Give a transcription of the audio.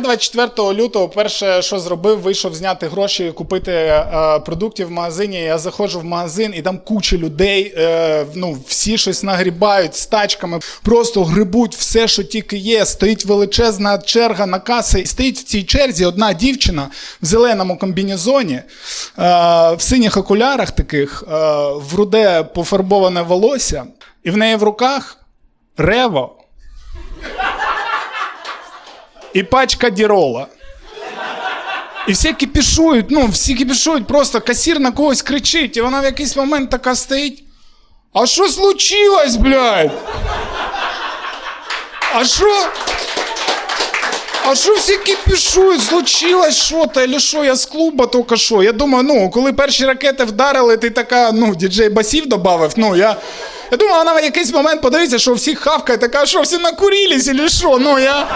24 лютого перше, що зробив, вийшов зняти гроші, купити е, продуктів в магазині. Я заходжу в магазин, і там куча людей. Е, ну, всі щось нагрібають з тачками, просто грибуть все, що тільки є. Стоїть величезна черга на каси. І стоїть в цій черзі одна дівчина в зеленому комбінезоні, е, в синіх окулярах таких, е, в руде пофарбоване волосся, і в неї в руках рево і пачка дірола. І всі кипішують, ну, всі кипішують, просто касір на когось кричить, і вона в якийсь момент така стоїть. А що случилось, блядь? А що? А що всі кипішують? Случилось що-то, или що? Я з клуба тільки що. Я думаю, ну, коли перші ракети вдарили, ти така, ну, діджей басів додав, ну, я. Я думаю, вона в якийсь момент подивиться, що всі хавкає, така, що всі накурились, или що? Ну, я.